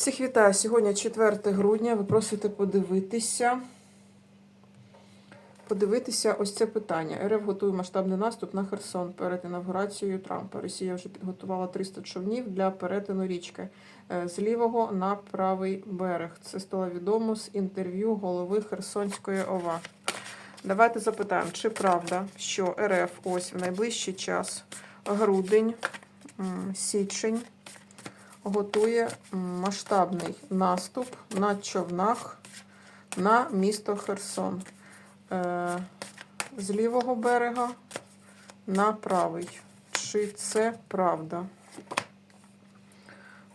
Всіх вітаю. Сьогодні 4 грудня. Ви просите подивитися. Подивитися ось це питання. РФ готує масштабний наступ на Херсон перед інавгурацією Трампа. Росія вже підготувала 300 човнів для перетину річки е, з лівого на правий берег. Це стало відомо з інтерв'ю голови Херсонської ОВА. Давайте запитаємо, чи правда, що РФ ось в найближчий час, грудень, січень, готує масштабний наступ на човнах на місто Херсон Е, з лівого берега на правий. Чи це правда?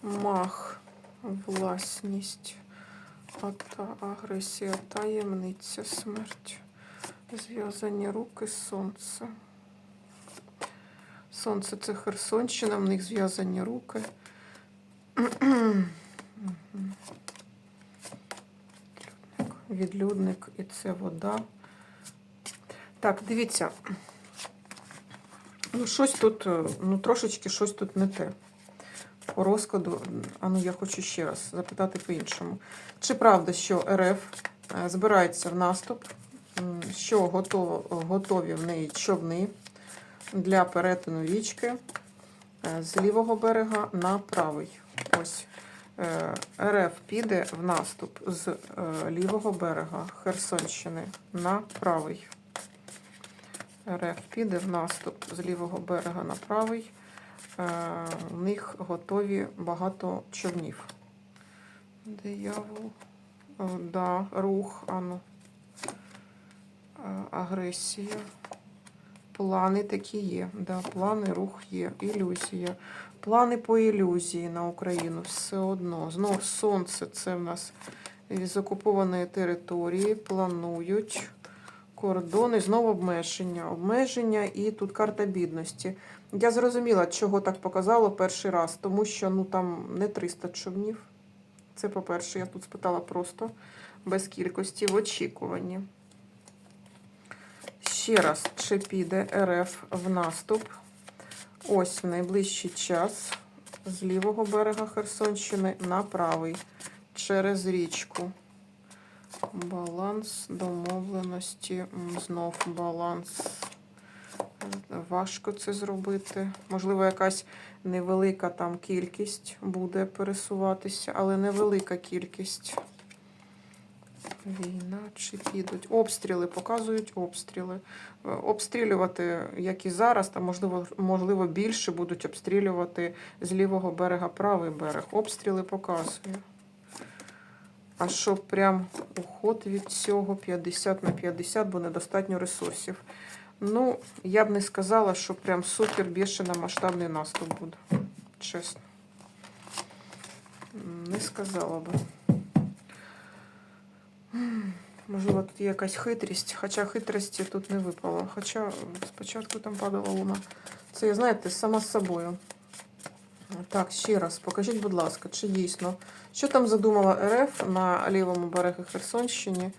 Мах, власність, ата, агресія, таємниця, смерть, зв'язані руки, сонце. Сонце це Херсонщина, в них зв'язані руки. Відлюдник і це вода. Так, дивіться. Ну, щось тут, е, ну, трошечки щось тут не те. По розкладу, а ну я хочу ще раз запитати по-іншому. Чи правда, що РФ е, збирається в наступ, що готово, готові в неї човни для перетину річки е, з лівого берега на правий? Ось. Е, РФ піде в наступ з е, лівого берега Херсонщини на правий. РФ піде в наступ з лівого берега на правий. Е, У них готові багато човнів. Диявол. Да, рух, ану. Е, Агресія. Плани такі є. Да, плани, рух є. Ілюзія. Плани по ілюзії на Україну все одно. Знов сонце це в нас з окупованої території. Планують кордони, знову обмеження. Обмеження і тут карта бідності. Я зрозуміла, чого так показало перший раз, тому що ну там не 300 човнів. Це по-перше, я тут спитала просто без кількості в очікуванні. Ще раз, чи піде РФ в наступ? Ось в найближчий час з лівого берега Херсонщини на правий через річку. Баланс домовленості. Знов баланс. Важко це зробити. Можливо, якась невелика там кількість буде пересуватися, але невелика кількість. Війна чи підуть. Обстріли, показують обстріли. Е, Обстрілювати, як і зараз, там можливо, можливо більше будуть обстрілювати з лівого берега правий берег. Обстріли показує. А щоб прям уход від цього 50 на 50, бо недостатньо ресурсів. Ну, я б не сказала, що прям супер бішено масштабний наступ буде. Чесно. Не сказала би. Можливо, тут є якась хитрість, хоча хитрості тут не випало. Хоча спочатку там падала луна. Це, знаєте, сама з собою. Так, ще раз, покажіть, будь ласка, чи дійсно, що там задумала РФ на лівому берегі Херсонщині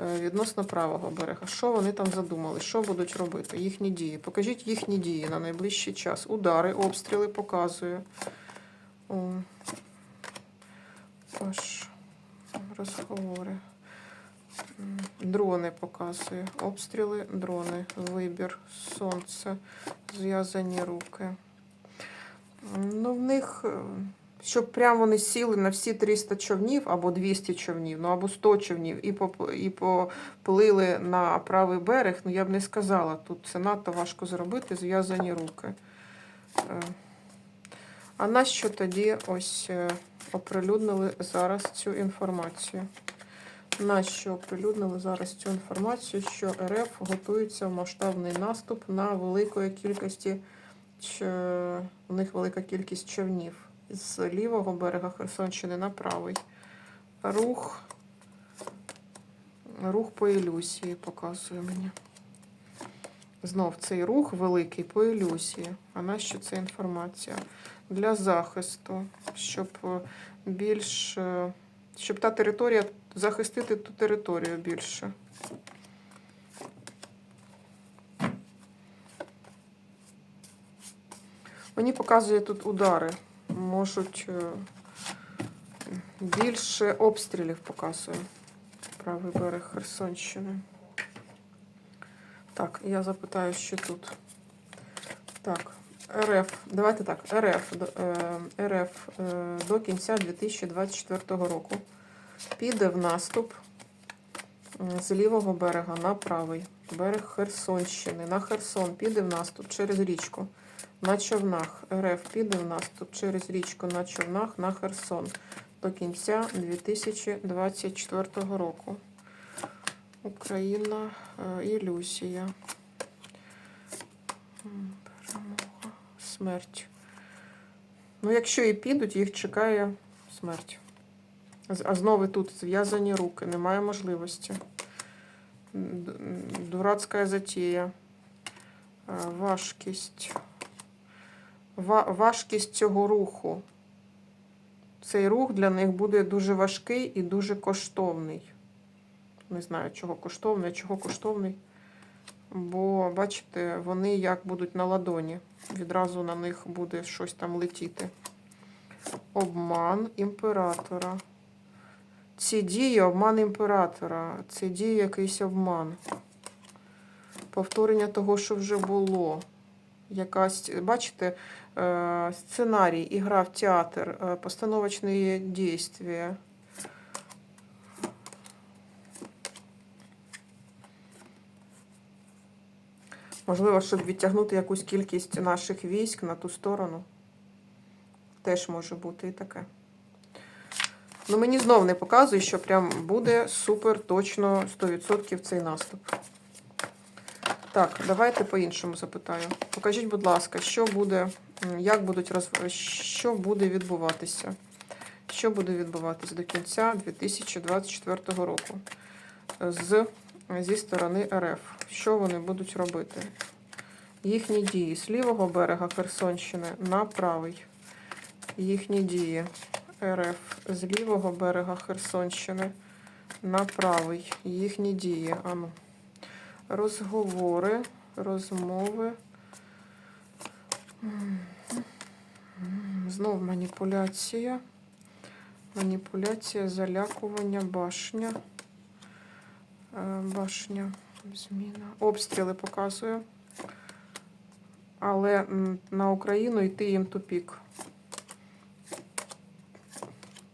е, відносно правого берега? Що вони там задумали? Що будуть робити? Їхні дії. Покажіть їхні дії на найближчий час. Удари, обстріли показую. Аж розговори. Дрони показує. Обстріли, дрони, вибір, сонце, зв'язані руки. Ну, в них, е, щоб прямо вони сіли на всі 300 човнів або 200 човнів, ну або 100 човнів, і і поплили на правий берег, ну я б не сказала. Тут це надто важко зробити, зв'язані руки. Е, А нащо тоді ось е, оприлюднили зараз цю інформацію? Нащо оприлюднили зараз цю інформацію, що РФ готується в масштабний наступ на великої кількості у них велика кількість човнів з лівого берега Херсонщини на правий. Рух. Рух по ілюзії показує мені. Знов цей рух великий по ілюзії. А нащо ця інформація? Для захисту, щоб е, більш. Щоб та територія захистити ту територію більше. Мені показує тут удари. Можуть е, Більше обстрілів показує. Правий берег Херсонщини. Так, я запитаю, що тут. Так, РФ. Давайте так, РФ, е, РФ е, до кінця 2024 року піде в наступ з лівого берега на правий берег Херсонщини. На Херсон піде в наступ через річку. На човнах РФ піде в наступ через річку на човнах на Херсон до кінця 2024 року. Україна е, ілюзія. М, Перемога. Смерть. Ну, якщо і підуть, їх чекає смерть. А знову тут зв'язані руки, немає можливості. Дурацька затія. Важкість. Важкість цього руху. Цей рух для них буде дуже важкий і дуже коштовний. Не знаю, чого коштовний, а чого коштовний. Бо, бачите, вони як будуть на ладоні. Відразу на них буде щось там летіти. Обман імператора. Ці дії обман імператора. Це діє якийсь обман. Повторення того, що вже було. Якась, бачите, е, сценарій, ігра в театр, е, постановочні дійства. Можливо, щоб відтягнути якусь кількість наших військ на ту сторону. Теж може бути і таке. Ну, мені знов не показує, що прям буде супер точно 100% цей наступ. Так, давайте по-іншому запитаю. Покажіть, будь ласка, що буде, як будуть роз... що буде відбуватися? Що буде відбуватися до кінця 2024 року з, зі сторони РФ? Що вони будуть робити? Їхні дії з лівого берега Херсонщини на правий. Їхні дії РФ з лівого берега Херсонщини на правий. Їхні дії. Ану. Розговори, розмови. Знов маніпуляція. Маніпуляція, залякування, башня. Е, Башня, зміна. Обстріли показує. Але на Україну йти їм тупік.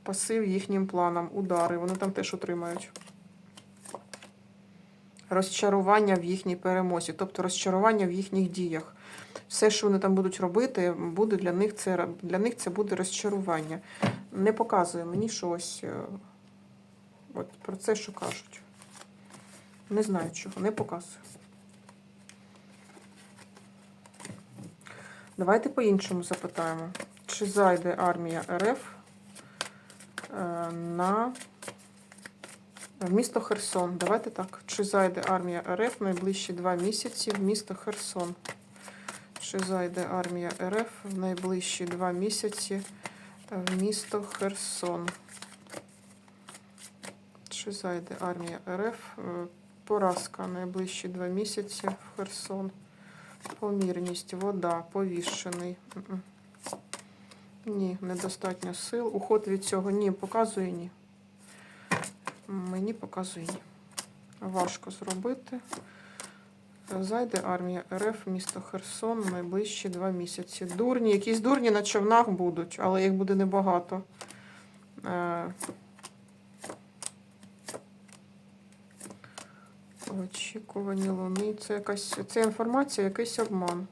Пасив їхнім планам, удари. Вони там теж отримають. Розчарування в їхній перемозі, тобто розчарування в їхніх діях. Все, що вони там будуть робити, буде для них це для них це буде розчарування. Не показує мені щось е, от про це, що кажуть. Не знаю чого, не показує. Давайте по-іншому запитаємо. Чи зайде армія РФ е, на місто Херсон? Давайте так. Чи зайде армія РФ в найближчі два місяці в місто Херсон? Чи зайде армія РФ в найближчі два місяці в місто Херсон? Чи зайде армія РФ? Е, Поразка найближчі два місяці в Херсон. Помірність, вода, повішений. Ні, недостатньо сил. Уход від цього ні, показує ні. Мені показує ні. Важко зробити. Зайде армія РФ, місто Херсон найближчі два місяці. Дурні, якісь дурні на човнах будуть, але їх буде небагато. Очікувані луни. Це якась це інформація, якийсь обман.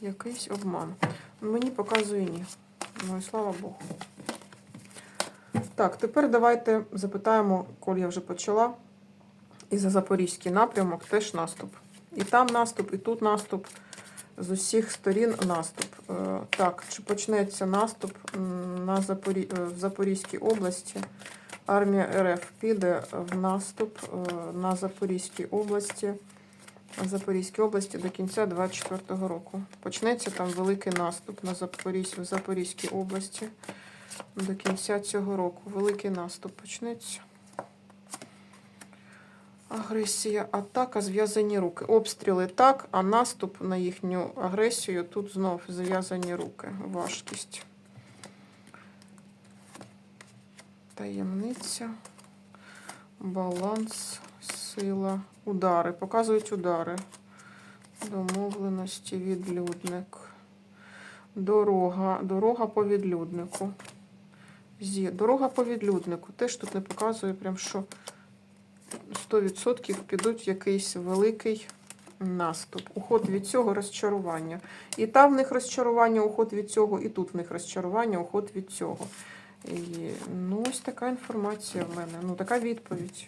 Якийсь обман. Мені показує ні. Ну і слава Богу. Так, тепер давайте запитаємо, коли я вже почала. І за Запорізький напрямок теж наступ. І там наступ, і тут наступ. З усіх сторін наступ. Е, Так, чи почнеться наступ на Запорі... е, в Запорізькій області? Армія РФ піде в наступ е, на Запорізькій області. Запорізькій області до кінця 24-го року. Почнеться там великий наступ на Запорізь... в Запорізькій області. До кінця цього року. Великий наступ почнеться. Агресія, атака, зв'язані руки. Обстріли так, а наступ на їхню агресію тут знов зв'язані руки. Важкість. Таємниця, баланс, сила, удари. Показують удари. Домовленості, відлюдник. Дорога. Дорога по відлюднику. Зі. Дорога по відлюднику. Теж тут не показує, прям що 100% підуть в якийсь великий наступ. Уход від цього розчарування. І там в них розчарування, уход від цього, і тут в них розчарування, уход від цього. І, ну, ось така інформація в мене. Ну, така відповідь.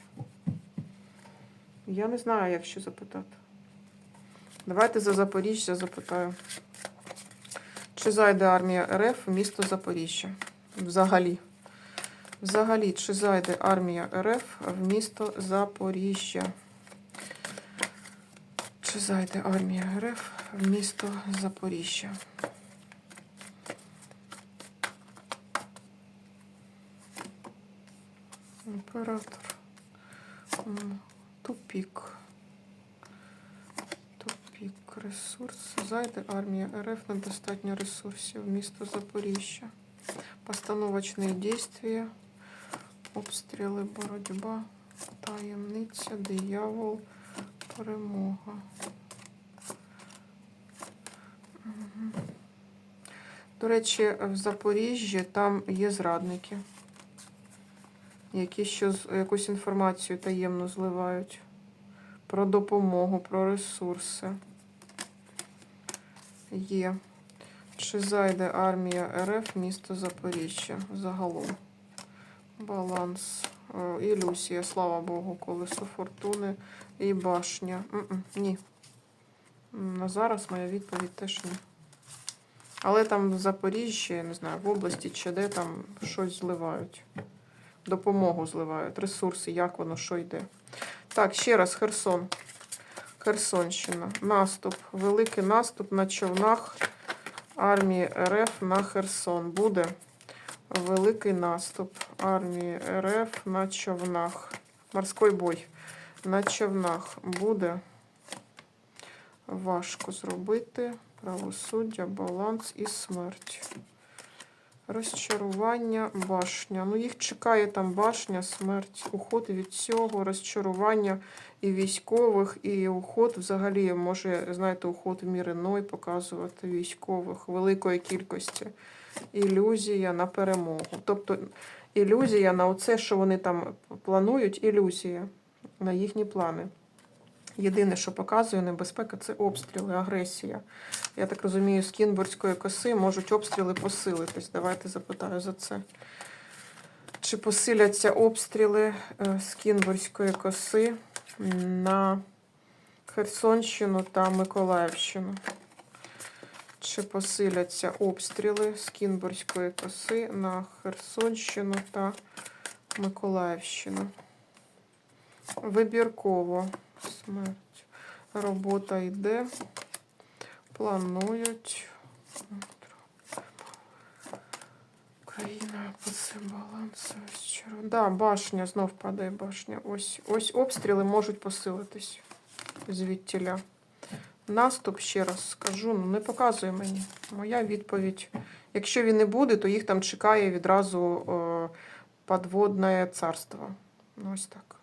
Я не знаю, як ще запитати. Давайте за Запоріжжя запитаю. Чи зайде армія РФ в місто Запоріжжя? Взагалі. Взагалі, чи зайде армія РФ в місто Запоріжжя? Чи зайде армія РФ в місто Запоріжжя? Оператор. Тупік. Тупік. Ресурс. Зайде армія РФ недостатньо ресурсів. Місто Запоріжжя. Постановочні дійства. Обстріли, боротьба, таємниця, диявол, перемога. До речі, в Запоріжжі там є зрадники, які щось, якусь інформацію таємно зливають про допомогу, про ресурси. Є. Чи зайде армія РФ місто Запоріжжя загалом? Баланс. Е, Ілюзія, слава Богу, колесо фортуни і башня. М-м, ні. На зараз моя відповідь теж ні. Але там в Запоріжжі, я не знаю, в області чи де там щось зливають. Допомогу зливають, ресурси, як воно, що йде. Так, ще раз, Херсон. Херсонщина. Наступ. Великий наступ на човнах армії РФ на Херсон. Буде великий наступ армії РФ на човнах. Морський бой на човнах буде важко зробити. Правосуддя, баланс і смерть. Розчарування, башня. Ну, їх чекає там башня, смерть, уход від цього, розчарування і військових, і уход взагалі може, знаєте, уход в мір показувати військових великої кількості. Ілюзія на перемогу. Тобто ілюзія на оце, що вони там планують, ілюзія на їхні плани. Єдине, що показує небезпека, це обстріли, агресія. Я так розумію, з Кінбурзької коси можуть обстріли посилитись. Давайте запитаю за це. Чи посиляться обстріли е, з Кінбурзької коси на Херсонщину та Миколаївщину? Чи посиляться обстріли з Кінбурзької коси на Херсонщину та Миколаївщину? Вибірково. Смерть. Робота йде. Планують. Україна пасе баланс. Да, башня, знов падає башня. Ось, ось обстріли можуть посилитись звідтіля. Наступ, ще раз скажу, ну не показує мені. Моя відповідь. Якщо він не буде, то їх там чекає відразу е, подводне царство. Ну, ось так.